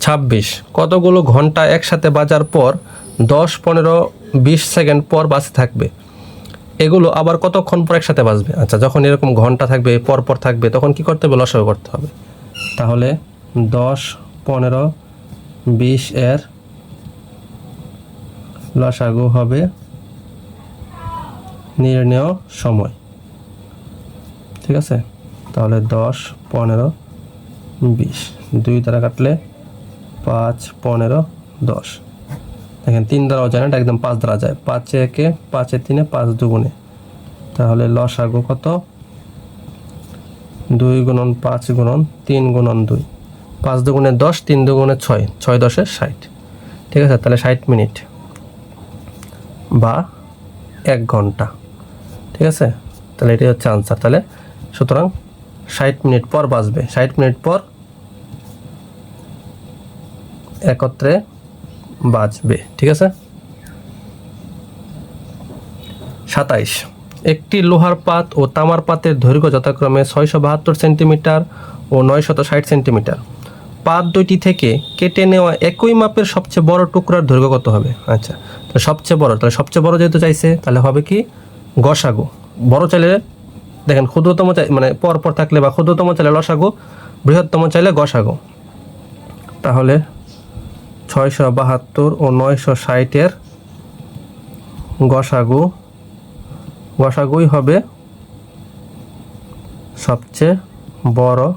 ছাব্বিশ। কতগুলো ঘণ্টা একসাথে বাজার পর দশ, পনেরো, বিশ সেকেন্ড পর বাজতে থাকবে? এগুলো আবার কতক্ষণ পর একসাথে বাজবে? আচ্ছা যখন এরকম ঘণ্টা থাকবে পর পর থাকবে, তখন কি করতে হবে? লসাগু করতে হবে। তাহলে দশ, পনেরো, বিশ এর লসাগু হবে নির্ণয় সময়। ঠিক আছে? তাহলে দশ, পনেরো, বিশ। দুই দ্বারা কাটলে পাঁচ, পনেরো, দশ। দেখেন, তিন দ্বারাও যায় না একদম পাঁচ দ্বারা যায়। পাঁচে একে, পাঁচে তিনে পাঁচ দুগুণে। তাহলে লস লসাগু কত? দুই গুণন পাঁচ গুণন তিন গুণন দুই। পাঁচ দুগুণে দশ, তিন দুগুণে ছয়। ছয় দশে ষাট। ঠিক আছে, তাহলে ষাট মিনিট বা এক ঘণ্টা। ঠিক আছে? তাহলে এটাই হচ্ছে আনসার তাহলে সুতরাং ষাট মিনিট পর বাজবে ষাট মিনিট পর একত্রে বাজবে, ঠিক আছে? সাতাইশ। একটি লোহার পাত ও তামার পাতের দৈর্ঘ্য যথাক্রমে ছয়শো বাহাত্তর সেন্টিমিটার ও নয়শত ষাট সেন্টিমিটার। পাত দুইটি থেকে কেটে নেওয়া একই মাপের সবচেয়ে বড় টুকরার দৈর্ঘ্য কত হবে? আচ্ছা তো সবচেয়ে বড়, তাহলে সবচেয়ে বড় যেহেতু চাইছে, তাহলে হবে কি? গসাগু। বড় চাইলে, দেখেন ক্ষুদ্রতম চাই মানে পর পর থাকলে বা ক্ষুদ্রতম চাইলে লসাগু, বৃহত্তম চাইলে গসাগু। তাহলে ছয়শো বাহাত্তর ও নয়শো ষাটের গসাগু। গসাগুই হবে সবচেয়ে বড়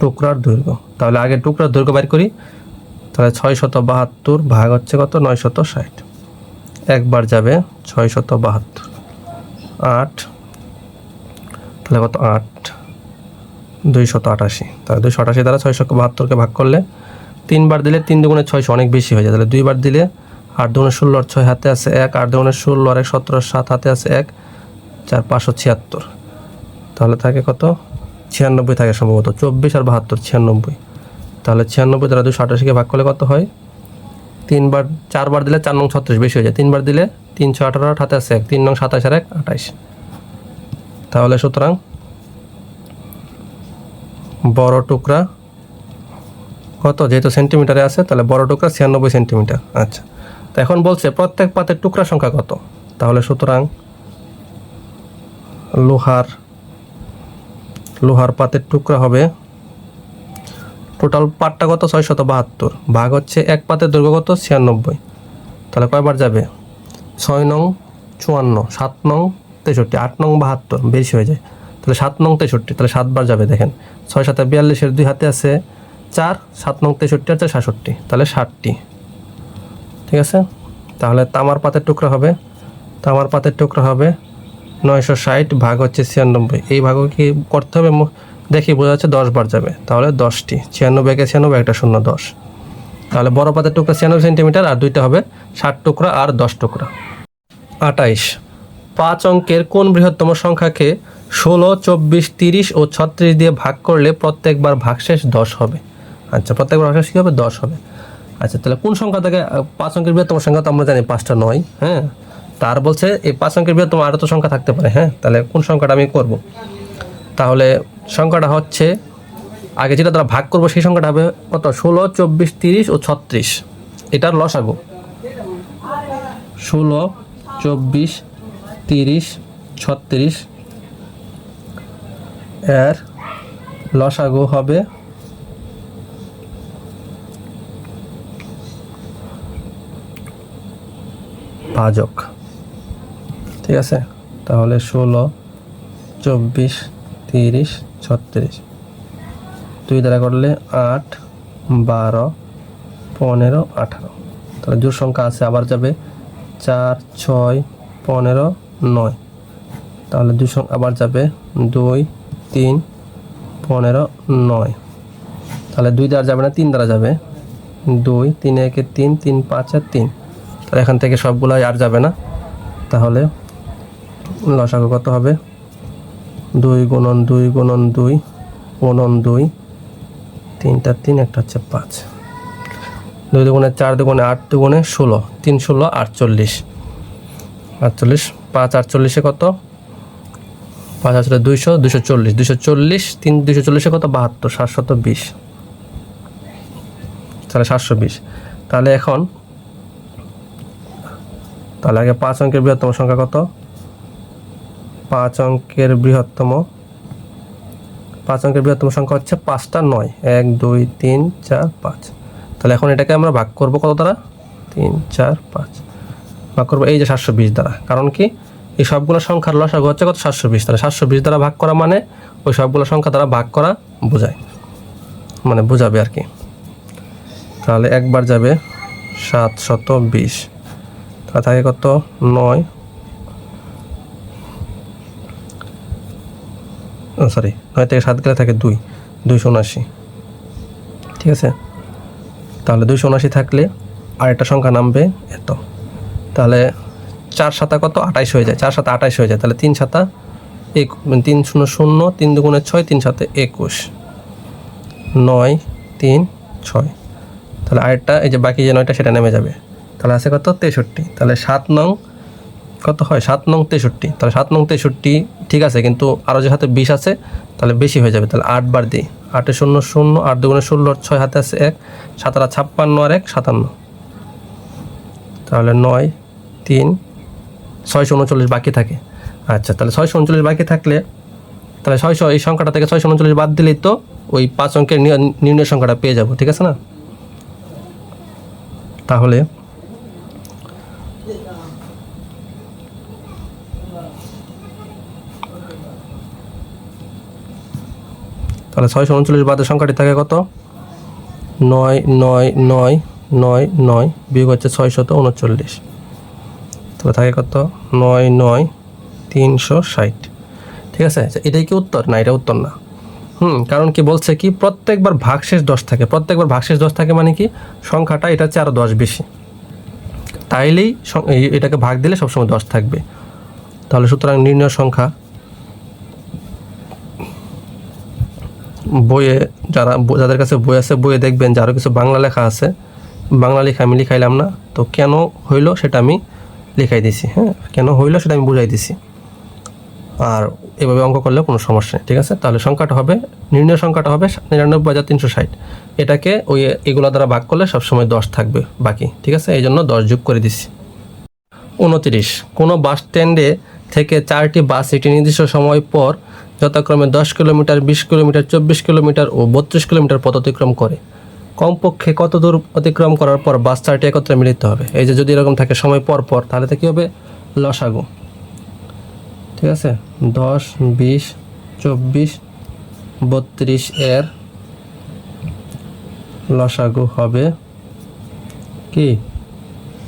টুকরার দৈর্ঘ্য। তাহলে আগে টুকরার দৈর্ঘ্য বের করি। তাহলে ছয় শত বাহাত্তর ভাগ হচ্ছে কত? নয় শত ষাট। একবার যাবে ছয় শত বাহাত্তর। আট। তাহলে কত? আট। দুইশত আটাশি। তাহলে দুইশো আটাশি দ্বারা ছয়শো বাহাত্তরকে ভাগ করলে তিনবার দিলে তিন দুগুণে ছয়শো অনেক বেশি হয়ে যায়। তাহলে দুইবার দিলে আট দুগুণে ষোলো আর ছয় হাতে আছে এক, আট দুগুণে ষোলো আর এক সতেরো সাত হাতে আছে এক, চার পাঁচশো ছিয়াত্তর। তাহলে থাকে কত? ছিয়ানব্বই থাকে সম্ভবত। চব্বিশ আর বাহাত্তর, ছিয়ানব্বই। তাহলে ছিয়ানব্বই দ্বারা দুশো আটাশিকে ভাগ করলে কত হয়? তিনবার, চারবার দিলে চার নং ছত্রিশ বেশি হয়ে যায়। তিনবার দিলে তিনশো আঠারো আট হাতে আছে এক, তিন নং সাতাশ আর এক আঠাইশ তাহলে সুতরাং বড় টুকরা। কত? যেহেতু সেন্টিমিটারে আছে, তাহলে বড় টুকরা ছিয়ানব্বই সেন্টিমিটার আচ্ছা। তো এখন বলছে, প্রত্যেক পাতের টুকরা সংখ্যা কত? তাহলে সুতরাং লোহার লোহার পাতের টুকরা হবে টোটাল পাটটা কত? ছয় শত বাহাত্তর। ভাগ হচ্ছে এক পাতের দৈর্ঘ্য কত? ছিয়ানব্বই। তাহলে কয়বার যাবে? ছয় নং চুয়ান্ন, সাত নং তেষট্টি, আট নং বাহাত্তর। বেশি হয়ে যায়। তাহলে সাত নং তেষট্টি, তাহলে সাতবার যাবে দেখেন। ছয় সাথে বিয়াল্লিশের দুই হাতে আছে চার, সাত নং তেষট্টি আছে সাতষট্টি, তাহলে ষাটটি। ঠিক আছে? তাহলে তামার পাতের টুকরা হবে। তামার পাতের টুকরা হবে নয়শো ষাট ভাগ হচ্ছে ছিয়ানব্বই। এই ভাগও কি করতে হবে? দেখি, বোঝা যাচ্ছে দশ বার যাবে। তাহলে দশটি। ছিয়ানব্বই একে ছিয়ানব্বই, একটা শূন্য দশ। তাহলে বড় পাতের টুকরা ছিয়ানব্বই সেন্টিমিটার, আর দুইটা হবে ষাট টুকরা আর দশ টুকরা। আটাইশ। পাঁচ অঙ্কের কোন বৃহত্তম সংখ্যাকে ষোলো, চব্বিশ, তিরিশ ও ছত্রিশ দিয়ে ভাগ করলে প্রত্যেকবার ভাগশেষ দশ হবে। আচ্ছা প্রত্যেকবার ভাগশেষ কী হবে? দশ হবে। আচ্ছা তাহলে কোন সংখ্যা থেকে পাঁচ অঙ্কের বৃহত্তম সংখ্যা তো আমরা জানি, পাঁচটা নয় হ্যাঁ? তার বলছে এই পাঁচ অঙ্কের বৃহত্তম আরও তো সংখ্যা থাকতে পারে হ্যাঁ? তাহলে কোন সংখ্যাটা আমি করব? তাহলে সংখ্যাটা হচ্ছে, আগে যেটা তারা ভাগ করব সেই সংখ্যাটা হবে কত? ষোলো, চব্বিশ, তিরিশ ও ছত্রিশ। এটার লসাগু ষোলো, চব্বিশ, তিরিশ, ছত্রিশ এর লসাগু হবে ভাজক ঠিক আছে? তাহলে ষোলো, চব্বিশ, তিরিশ, ছত্রিশ। দুই দ্বারা করলে আট, বারো, পনেরো, আঠারো। তাহলে জোর সংখ্যা আছে, আবার যাবে চার, ছয়, পনেরো, নয়। তাহলে দুই আবার যাবে দুই তিন, পনেরো, নয়। তাহলে দুই দ্বারা যাবে না, তিন দ্বারা যাবে। দুই, তিন একে তিন তিন পাঁচ আর তিন। তাহলে এখান থেকে সবগুলো আর যাবে না। তাহলে লসাগু কত হবে? দুই গুণন দুই গুণন দুই গুণন দুই। তিনটা তিন, একটা হচ্ছে পাঁচ। দুই দুগুণে চার দুগুণে আট দুগুণে ষোলো, তিন ষোলো, আটচল্লিশ। আটচল্লিশ, পাঁচ আটচল্লিশে কত? পাঁচ আসলে দুইশো দুশো চল্লিশ। দুশো চল্লিশ, তিন দুশো চল্লিশে কত? বাহাত্তর, সাতশত বিশ। তাহলে সাতশো বিশ। তাহলে এখন, তাহলে আগে পাঁচ অঙ্কের বৃহত্তম সংখ্যা কত? পাঁচ অঙ্কের বৃহত্তম, পাঁচ অঙ্কের বৃহত্তম সংখ্যা হচ্ছে পাঁচটা নয়। এক, দুই, তিন, চার, পাঁচ। তাহলে এখন এটাকে আমরা ভাগ করব কত দ্বারা? তিন, চার, পাঁচ। ভাগ করব এই যে সাতশো বিশ দ্বারা। কারণ কি? এই সবগুলো সংখ্যার লসাগু হচ্ছে কত? সাতশো বিশ। তাহলে সাতশো বিশ দ্বারা ভাগ করা মানে ওই সবগুলো সংখ্যা দ্বারা ভাগ করা বোঝায়। মানে বোঝাবে আর কি। তাহলে একবার যাবে সাত শত বিশ। তাহলে থাকে কত? নয়। সরি নয় থেকে সাত গেলে থাকে দুই। দুইশো উনাশি ঠিক আছে? তাহলে দুইশো উনাশি থাকলে আরেকটা সংখ্যা নামবে এত। তাহলে চার সাতা কত? আঠাইশ হয়ে যায়। চার সাতা আঠাইশ হয়ে যায়। তাহলে তিন সাতা এক মানে তিন শূন্য শূন্য, তিন দুগুণে ছয়, তিন সাথে একুশ। নয়, তিন, ছয়। তাহলে আরেকটা, এই যে বাকি যে নয়টা, সেটা নেমে যাবে। তাহলে আছে কত? তেষট্টি। তাহলে সাত নং কত হয়? সাত নং তেষট্টি। তাহলে সাত নং তেষট্টি ঠিক আছে, কিন্তু আরও যে হাতে বিশ আছে, তাহলে বেশি হয়ে যাবে। তাহলে আট বার দিই। আটে শূন্য শূন্য, আট দুগুণে ষোলো ছয় হাতে আছে এক, সাতারা ছাপ্পান্ন আর এক, সাতান্ন। তাহলে নয়, তিন ছয়শো উনচল্লিশ বাকি থাকে। আচ্ছা তাহলে ছয়শো উনচল্লিশ বাকি থাকলে, তাহলে ছয়শো, এই সংখ্যাটা থেকে ছয়শো উনচল্লিশ বাদ দিলেই তো ওই পাঁচ অঙ্কের নির্ণ- নির্ণয় সংখ্যাটা পেয়ে যাব, ঠিক আছে না? তাহলে তাহলে ছয়শো উনচল্লিশ বাদের সংখ্যাটি থাকে কত? নয় নয় নয় নয় নয়, বিয়োগ হচ্ছে ছয়শত উনচল্লিশ। তাহলে থাকে কত? নয় নয় তিনশো ষাট। ঠিক আছে? আচ্ছা, এটাই কি উত্তর? না এটা উত্তর না। হুম কারণ কি বলছে কি প্রত্যেকবার ভাগশেষ দশ থাকে। প্রত্যেকবার ভাগশেষ দশ থাকে মানে কি সংখ্যাটা এটা হচ্ছে আরও দশ বেশি। তাইলেই এটাকে ভাগ দিলে সবসময় দশ থাকবে। তাহলে সুতরাং নির্ণয় সংখ্যা বইয়ে যারা যাদের কাছে বই আছে বইয়ে দেখবেন যে আরও কিছু বাংলা লেখা আছে। বাংলা লেখা আমি লিখাইলাম না। তো কেন হইল সেটা আমি লিখাই দিছি হ্যাঁ? কেন হইল সেটা আমি বুঝাই দিছি। আর এভাবে অঙ্ক করলে কোনো সমস্যা নেই, ঠিক আছে? তাহলে সংখ্যাটা হবে, নির্ণয় সংখ্যাটা হবে নিরানব্বই হাজার তিনশো ষাট। এটাকে ওই এগুলো দ্বারা ভাগ করলে সবসময় দশ থাকবে বাকি, ঠিক আছে? এই জন্য দশ যোগ করে দিছি। উনত্রিশ। কোনো বাস স্ট্যান্ডে থেকে চারটি বাস একটি নির্দিষ্ট সময় পর যথাক্রমে দশ কিলোমিটার, বিশ কিলোমিটার, চব্বিশ কিলোমিটার ও বত্রিশ কিলোমিটার পথ অতিক্রম করে। কমপক্ষে কত দূর অতিক্রম করার পর বাস চারটি একত্রে মিলিত হবে? এই যে যদি এরকম থাকে সময় পর পর, তাহলে তো কী হবে? লসাগু। ঠিক আছে? দশ, বিশ, চব্বিশ, বত্রিশ এর লসাগু হবে কি?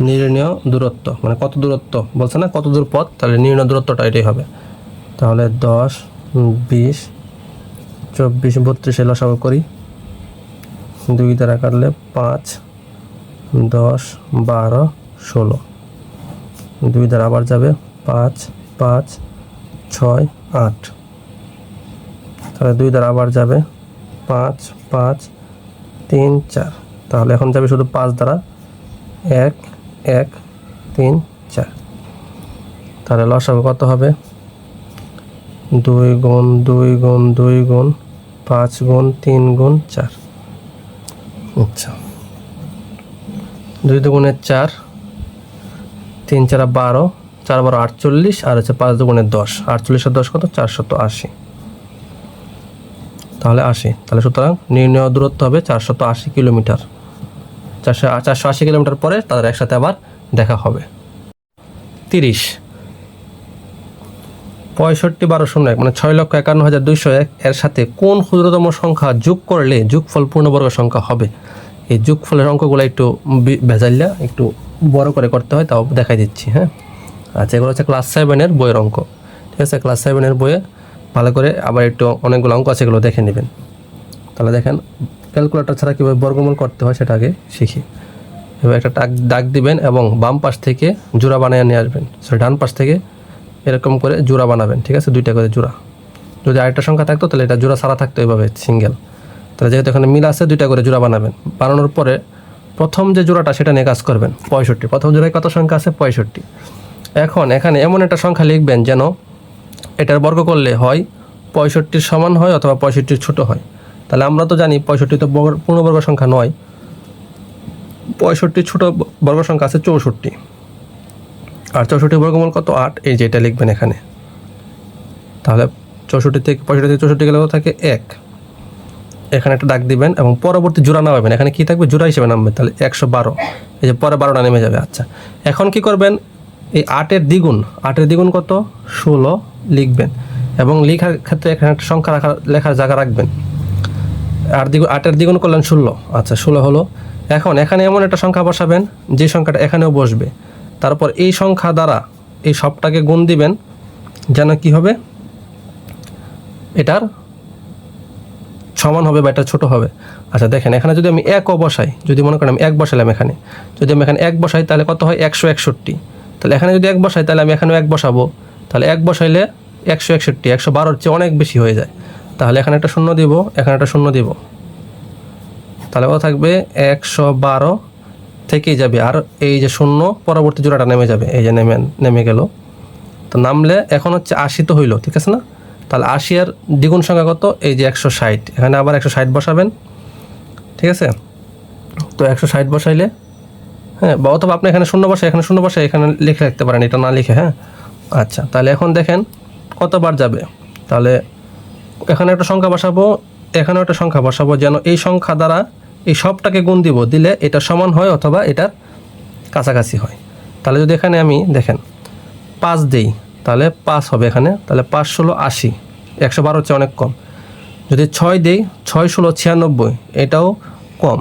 নির্ণয় দূরত্ব। মানে কত দূরত্ব? বলছে না? কত দূর পথ? তাহলে নির্ণয় দূরত্বটা এটাই হবে। তাহলে দশ, বিশ, চব্বিশ, বত্রিশে লসাগু করি। দুই দ্বারা কাটলে পাঁচ, দশ, বারো, ষোলো। দুই দ্বারা আবার যাবে পাঁচ পাঁচ, ছয়, আট। তাহলে দুই দ্বারা আবার যাবে পাঁচ পাঁচ, তিন, চার। তাহলে এখন যাবে শুধু পাঁচ দ্বারা। এক এক, তিন, চার। তাহলে লসাগু কত হবে? দুই গুণ দুই গুণ দুই গুণ, পাঁচ গুণ, তিন গুণ, চার। আচ্ছা। দুই দুগুণের চার, তিন চারা বারো, চার বারো আটচল্লিশ, আর হচ্ছে পাঁচ দুগুণের দশ। আটচল্লিশ দশ কত? চারশত আশি। তাহলে আশি। তাহলে সুতরাং নির্ণয় দূরত্ব হবে চারশত আশি কিলোমিটার। চারশো চারশো আশি কিলোমিটার পরে তাদের একসাথে আবার দেখা হবে। তিরিশ। পঁয়ষট্টি বারো শূন্য এক মানে ছয় লক্ষ একান্ন হাজার দুইশো এক। এর সাথে কোন ক্ষুদ্রতম সংখ্যা যোগ করলে যোগফল পূর্ণবর্গ সংখ্যা হবে? এই যোগফলের অঙ্কগুলো একটু ভেজাইলা, একটু বড় করে করতে হয়, তাও দেখাই দিচ্ছি হ্যাঁ? আচ্ছা এগুলো হচ্ছে ক্লাস সেভেনের বইয়ের অঙ্ক। ঠিক আছে? ক্লাস সেভেনের বইয়ে ভালো করে আবার একটু অনেকগুলো অঙ্ক আছে, এগুলো দেখে নেবেন। তাহলে দেখেন ক্যালকুলেটর ছাড়া কীভাবে বর্গমূল করতে হয় সেটা আগে শিখি। এবার একটা দাগ দাগ দিবেন এবং বাম পাশ থেকে জোড়া বানিয়ে নিয়ে আসবেন। সরি ডান পাশ থেকে এরকম করে জোড়া বানাবেন, ঠিক আছে? দুইটা করে জোড়া। যদি আরেকটা সংখ্যা থাকতো, তাহলে এটা জোড়া ছাড়া থাকতো এইভাবে সিঙ্গেল। তাহলে যেহেতু এখানে মিল আছে, দুইটা করে জোড়া বানাবেন। বানানোর পরে প্রথম যে জোড়াটা, সেটা নিয়ে কাজ করবেন, পঁয়ষট্টি। প্রথম জোড়ায় কত সংখ্যা আছে? পঁয়ষট্টি। এখন এখানে এমন একটা সংখ্যা লিখবেন যেন এটার বর্গ করলে হয় পঁয়ষট্টির সমান হয় অথবা পঁয়ষট্টির ছোট হয়। তাহলে আমরা তো জানি পঁয়ষট্টি তো বর্গ- পূর্ণবর্গ সংখ্যা নয়। পঁয়ষট্টি ছোটো বর্গ সংখ্যা আছে চৌষট্টি। আর চৌষট্টি বর্গমূল কত? আট। এই যেটা লিখবেন এখানে। তাহলে চৌষট্টি থেকে, পঁয়ষট্টি থেকে চৌষট্টি গেলে থাকে এক। এখানে একটা ডাক দিবেন এবং পরবর্তী জোড়া নামাবেন। এখানে কি থাকবে? জোড়া হিসেবে নামবে তাহলে একশো বারো। এই যে পরে বারোটা নেমে যাবে। আচ্ছা। এখন কি করবেন? এই আটের দ্বিগুণ। আটের দ্বিগুণ কত? ষোলো লিখবেন। এবং লেখার ক্ষেত্রে এখানে একটা সংখ্যা রাখার লেখার জায়গা রাখবেন। আট দ্বিগুণ, আটের দ্বিগুণ করলেন ষোলো। আচ্ছা ষোলো হলো। এখন এখানে এমন একটা সংখ্যা বসাবেন, যে সংখ্যাটা এখানেও বসবে। তারপর এই সংখ্যা দ্বারা এই সবটাকে গুণ দিবেন, যেন কি হবে? এটার সমান হবে বা এটা ছোটো হবে। আচ্ছা দেখেন, এখানে যদি আমি একও বসাই, যদি মনে করেন আমি এক বসালাম এখানে, যদি আমি এখানে এক বসাই, তাহলে কত হয়? একশো একষট্টি। তাহলে এখানে যদি এক বসাই, তাহলে আমি এখানেও এক বসাবো। তাহলে এক বসাইলে একশো একষট্টি, একশো বারোর চেয়ে অনেক বেশি হয়ে যায়। তাহলে এখানে একটা শূন্য দিব, এখানে একটা শূন্য দিব। তাহলে কত থাকবে? একশো বারো থেকেই যাবে। আর এই যে শূন্য, পরবর্তী জোড়াটা নেমে যাবে। এই যে নেমে নেমে গেল। তো নামলে এখন হচ্ছে আশি তো হইল, ঠিক আছে না? তাহলে আশি আর দ্বিগুণ সংখ্যা কত? এই যে একশো ষাট। এখানে আবার একশো ষাট বসাবেন, ঠিক আছে? তো একশো ষাট বসাইলে হ্যাঁ বা অথবা আপনি এখানে শূন্য বসায়, এখানে শূন্য বসায়, এখানে লিখে রাখতে পারেন, এটা না লিখে হ্যাঁ? আচ্ছা তাহলে এখন দেখেন কতবার যাবে। তাহলে এখানে একটা সংখ্যা বসাবো, এখানেও একটা সংখ্যা বসাবো, যেন এই সংখ্যা দ্বারা এই সবটাকে গুণ দিব, দিলে এটা সমান হয় অথবা এটার কাছাকাছি হয়। তাহলে যদি এখানে আমি দেখেন, পাঁচ দিই, তাহলে পাঁচ হবে এখানে, তাহলে পাঁচ ষোলো আশি, একশো বারো হচ্ছে অনেক কম। যদি ছয় দিই, ছয় ষোলো ছিয়ানব্বই, এটাও কম।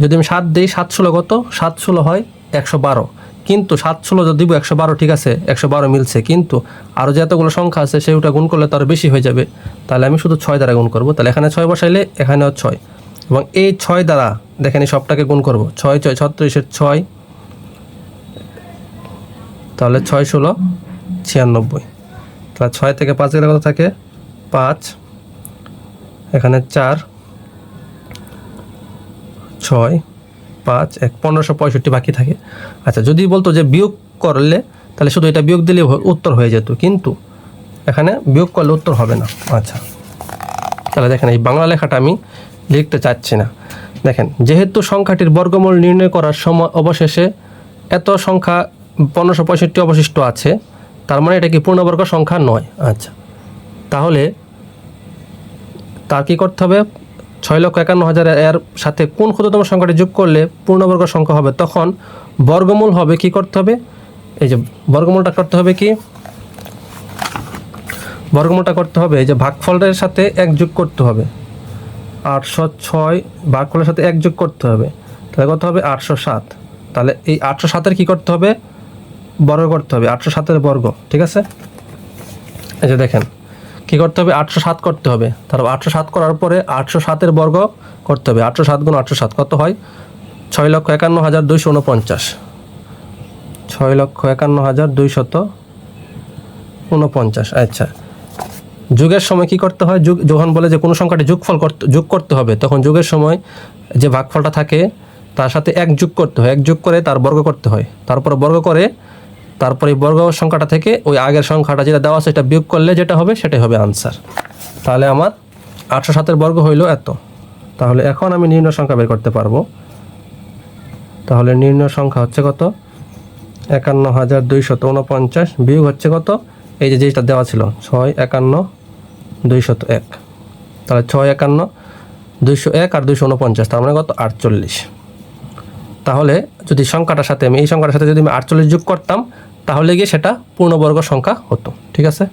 যদি আমি সাত দিই, সাত ষোলো কত? সাত ষোলো হয় একশো বারো। কিন্তু সাত ষোলো যদি দিব, একশো বারো ঠিক আছে, একশো বারো মিলছে। কিন্তু আরও যে এতগুলো সংখ্যা আছে, সেটা গুণ করলে তো আরও বেশি হয়ে যাবে। তাহলে আমি শুধু ছয় দ্বারা গুণ করব। তাহলে এখানে ছয় বসাইলে এখানেও ছয়। এবং এই ছয় দ্বারা, দেখেন এই সবটাকে গুণ করব, ছয় ছয়, ছত্রিশের ছয়, তাহলে ছয় ষোলো, ছিয়ানব্বই। তাহলে ছয় থেকে পাঁচ গেলে কত থাকে? পাঁচ। এখানে চার, ছয়, পাঁচ, এক, পনেরোশো পঁয়ষট্টি বাকি থাকে। আচ্ছা যদি বলতো যে বিয়োগ করলে, তাহলে শুধু এটা বিয়োগ দিলে উত্তর হয়ে যেত, কিন্তু এখানে বিয়োগ করলে উত্তর হবে না। আচ্ছা তাহলে দেখেন এই বাংলা লেখাটা আমি লিখতে চাচ্ছি না। দেখেন, যেহেতু সংখ্যাটির বর্গমূল নির্ণয় করার সময় অবশেষে এত সংখ্যা পনেরোশো পঁয়ষট্টি অবশিষ্ট আছে, তার মানে এটা কি পূর্ণবর্গ সংখ্যা নয়? আচ্ছা। তাহলে তার কি করতে হবে? ছয় লক্ষ একান্ন হাজার এর সাথে কোন ক্ষুদ্রতম সংখ্যাটি যোগ করলে পূর্ণবর্গ সংখ্যা হবে? তখন বর্গমূল হবে কি করতে হবে? এই যে বর্গমূলটা করতে হবে কি? বর্গমূলটা করতে হবে এই যে ভাগফলের সাথে এক যোগ করতে হবে। আটশো ছয় ভাগফলের সাথে এক যোগ করতে হবে। তাহলে কত হবে? আটশো সাত। তাহলে এই আটশো সাতের কী করতে হবে? বর্গ করতে হবে। আটশো সাতের বর্গ, ঠিক আছে? এই যে দেখেন, কী করতে হবে? আটশো সাত করতে হবে। তারপর আটশো সাত করার পরে আটশো সাতের বর্গ করতে হবে। আটশো সাত গুণ আটশো সাত, কত হয়? ছয় লক্ষ একান্ন হাজার দুইশো উনপঞ্চাশ। ছয় লক্ষ একান্ন হাজার দুইশত উনপঞ্চাশ। আচ্ছা যুগের সময় কি করতে হয়? যুগ যখন বলে যে কোনো সংখ্যাটি যোগফল করতে যোগ করতে হবে, তখন যুগের সময় যে ভাগফলটা থাকে, তার সাথে এক যোগ করতে হয়। এক যোগ করে তার বর্গ করতে হয়। তারপরে বর্গ করে, তারপরে বর্গ সংখ্যাটা থেকে ওই আগের সংখ্যাটা যেটা দেওয়া আছে সেটা বিয়োগ করলে যেটা হবে, সেটাই হবে আনসার তাহলে আমার আটশো সাতের বর্গ হইল এত। তাহলে এখন আমি নির্ণয় সংখ্যা বের করতে পারব। তাহলে নির্ণয় সংখ্যা হচ্ছে কত? একান্ন হাজার দুইশত উনপঞ্চাশ বিয়োগ হচ্ছে কত? এই যে যেটা দেওয়া ছিল, ছয় একান্ন দুইশত এক। তাহলে ছয় একান্ন দুইশো এক আর দুইশো উনপঞ্চাশ তার মানে কত? আটচল্লিশ। তাহলে যদি সংখ্যাটার সাথে আমি, এই সংখ্যাটার সাথে যদি আমি আটচল্লিশ যোগ করতাম, তাহলে গিয়ে সেটা পূর্ণবর্গ সংখ্যা হতো, ঠিক আছে?